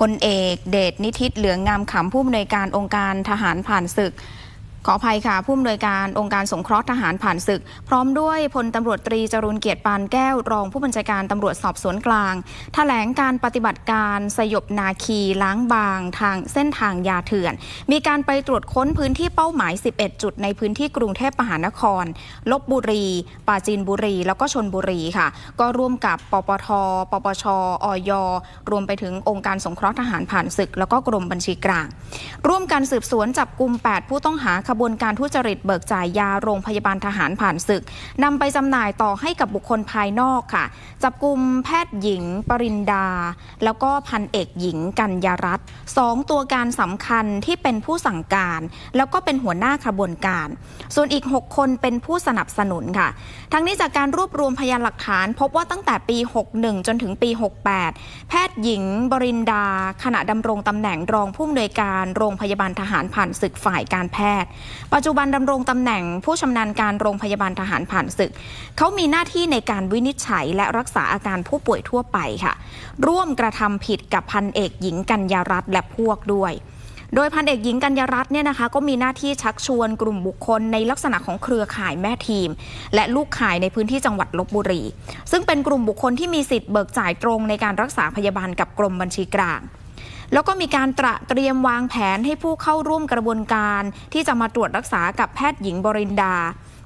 พลเอกเดชนิทิตเหลืองงามขำผู้อำนวยการองค์การทหารผ่านศึก ขออภัยค่ะ ผู้อำนวยการองค์การสงเคราะห์ทหารผ่านศึก พร้อมด้วยพลตำรวจตรีจรุนเกียรติปานแก้ว รองผู้บัญชาการตำรวจสอบสวนกลางแถลงการปฏิบัติการสยบนาคีล้างบาง ทางเส้นทางยาเถื่อน มีการไปตรวจค้นพื้นที่เป้าหมาย 11 จุดในพื้นที่กรุงเทพมหานคร ลบบุรี ปราจีนบุรี แล้วก็ชนบุรีค่ะ ก็ร่วมกับปปท ปปชอยรวมไปถึงองค์การสงเคราะห์ทหารผ่านศึก แล้วก็กรมบัญชีกลาง ร่วมกันสืบสวนจับกลุ่ม 8 ผู้ต้องหาขบวนการทุจริตเบิกจ่ายยาโรงพยาบาลทหารผ่านศึกนำไปจำหน่ายต่อให้กับบุคคลภายนอกค่ะ จับกลุ่มแพทย์หญิง ปรินดา แล้วก็พันเอกหญิงกัญญารัตน์สองตัวการสำคัญที่เป็นผู้สั่งการ แล้วก็เป็นหัวหน้าขบวนการ ส่วนอีก 6 คนเป็นผู้สนับสนุนค่ะ ทั้งนี้จากการรวบรวมพยานหลักฐาน พบว่าตั้งแต่ปี 61 จนถึงปี 68 แพทย์หญิง บรินดา ขณะดำรงตำแหน่งรองผู้อำนวยการโรงพยาบาลทหารผ่านศึกฝ่ายการแพทย์ปัจจุบันดำรงตำแหน่งผู้ชำนาญการโรงพยาบาลทหารผ่านศึก เขามีหน้าที่ในการวินิจฉัยและรักษาอาการผู้ป่วยทั่วไปค่ะ ร่วมกระทำผิดกับพันเอกหญิงกัญญารัตน์และพวกด้วย โดยพันเอกหญิงกัญญารัตน์เนี่ยนะคะ ก็มีหน้าที่ชักชวนกลุ่มบุคคลในลักษณะของเครือข่ายแม่ทีม และลูกข่ายในพื้นที่จังหวัดลบบุรี ซึ่งเป็นกลุ่มบุคคลที่มีสิทธิ์เบิกจ่ายตรงในการรักษาพยาบาลกับกรมบัญชีกลาง แล้วก็มีการตระเตรียมวางแผนให้ผู้เข้าร่วมกระบวนการ ที่จะมาตรวจรักษากับแพทย์หญิงบรินดา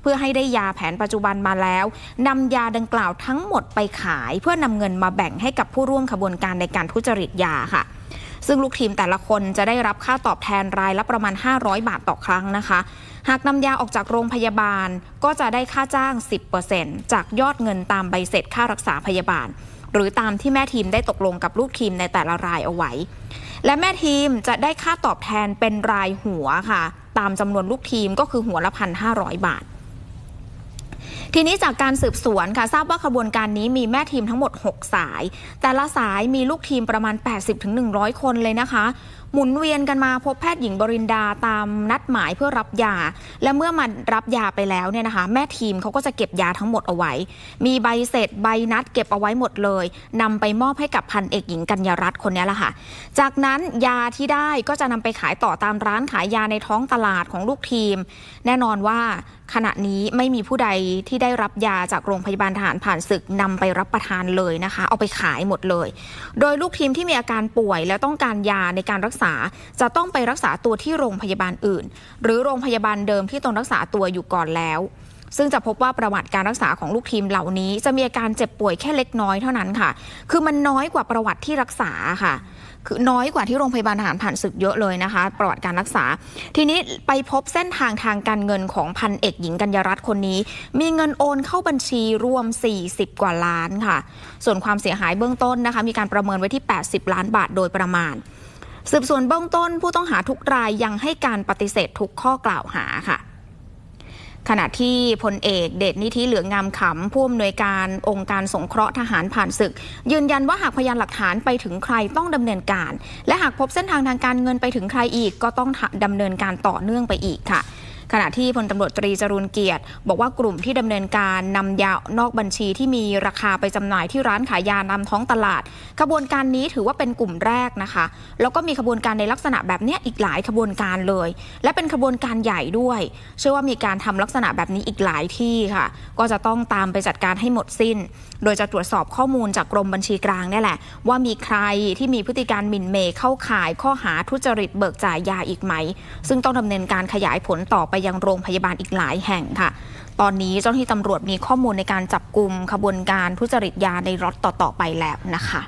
เพื่อให้ได้ยาแผนปัจจุบันมาแล้วนำยาดังกล่าวทั้งหมดไปขาย เพื่อนำเงินมาแบ่งให้กับผู้ร่วมขบวนการในการทุจริตยาค่ะซึ่งลูกทีมแต่ละคนจะได้รับค่าตอบแทนรายละประมาณ 500 บาทต่อครั้งนะคะ หากนำยาออกจากโรงพยาบาลก็จะได้ค่าจ้าง 10%จากยอดเงินตามใบเสร็จค่ารักษาพยาบาล หรือตามที่แม่ทีมได้ตกลงกับลูกทีมในแต่ละรายเอาไว้ และแม่ทีมจะได้ค่าตอบแทนเป็นรายหัวค่ะ ตามจำนวนลูกทีมก็คือหัวละพันห้าร้อยบาท ทีนี้จากการสืบสวนค่ะทราบว่าขบวนการนี้มีแม่ทีมทั้งหมด 6 สาย แต่ละสายมีลูกทีมประมาณ 80-100 คนเลยนะคะ หมุนเวียนกันมาพบแพทย์หญิงบรินดาตามนัดหมายเพื่อรับยา และเมื่อมารับยาไปแล้วเนี่ยนะคะ แม่ทีมเขาก็จะเก็บยาทั้งหมดเอาไว้ มีใบเสร็จใบนัดเก็บเอาไว้หมดเลยนำไปมอบให้กับพันเอกหญิงกัญญารัตน์คนนี้แหละค่ะ จากนั้นยาที่ได้ก็จะนำไปขายต่อตามร้านขายยาในท้องตลาดของลูกทีม แน่นอนว่าขณะนี้ไม่มีผู้ใดที่ได้รับยาจากโรงพยาบาลทหารผ่านศึกนำไปรับประทานเลยนะคะ เอาไปขายหมดเลย โดยลูกทีมที่มีอาการป่วยแล้วต้องการยาในการรักษา จะต้องไปรักษาตัวที่โรงพยาบาลอื่น หรือโรงพยาบาลเดิมที่ตนรักษาตัวอยู่ก่อนแล้ว ซึ่งจะพบว่าประวัติการรักษาของลูกทีมเหล่านี้ จะมีอาการเจ็บป่วยแค่เล็กน้อยเท่านั้นค่ะ คือมันน้อยกว่าประวัติที่รักษาค่ะคือน้อยกว่าที่โรงพยาบาลทหารผ่านศึกเยอะเลยนะคะ ประวัติการรักษา ทีนี้ไปพบเส้นทางทางการเงินของพันเอกหญิงกัญญารัตน์คนนี้ มีเงินโอนเข้าบัญชีรวม 40 กว่าล้านค่ะ ส่วนความเสียหายเบื้องต้นนะคะ มีการประเมินไว้ที่ 80 ล้านบาทโดยประมาณ สืบสวนเบื้องต้นผู้ต้องหาทุกรายยังให้การปฏิเสธทุกข้อกล่าวหาค่ะ ขณะที่พลเอกเดชนิธิเหลืองงามขำผู้อำนวยการองค์การสงเคราะห์ทหารผ่านศึก ยืนยันว่าหากพยานหลักฐานไปถึงใครต้องดำเนินการ และหากพบเส้นทางทางการเงินไปถึงใครอีกก็ต้องดำเนินการต่อเนื่องไปอีกค่ะ ขณะที่พลตำรวจตรีจรูนเกียรติ บอกว่ากลุ่มที่ดำเนินการนำยานอกบัญชีที่มีราคาไปจำหน่ายที่ร้านขายยานำท้องตลาดขบวนการนี้ถือว่าเป็นกลุ่มแรกนะคะ แล้วก็มีขบวนการในลักษณะแบบนี้อีกหลายขบวนการเลย และเป็นขบวนการใหญ่ด้วย เชื่อว่ามีการทำลักษณะแบบนี้อีกหลายที่ค่ะ ก็จะต้องตามไปจัดการให้หมดสิ้น โดยจะตรวจสอบข้อมูลจากกรมบัญชีกลางนี่แหละ ว่ามีใครที่มีพฤติการหมิ่นเมย์เข้าข่ายข้อหาทุจริตเบิกจ่ายยาอีกไหม ซึ่งต้องดำเนินการขยายผลต่อไปไปยังโรงพยาบาลอีกหลายแห่งค่ะ ตอนนี้เจ้าหน้าที่ตำรวจมีข้อมูลในการจับกลุ่มขบวนการทุจริตยาในรถต่อๆไปแล้วนะคะ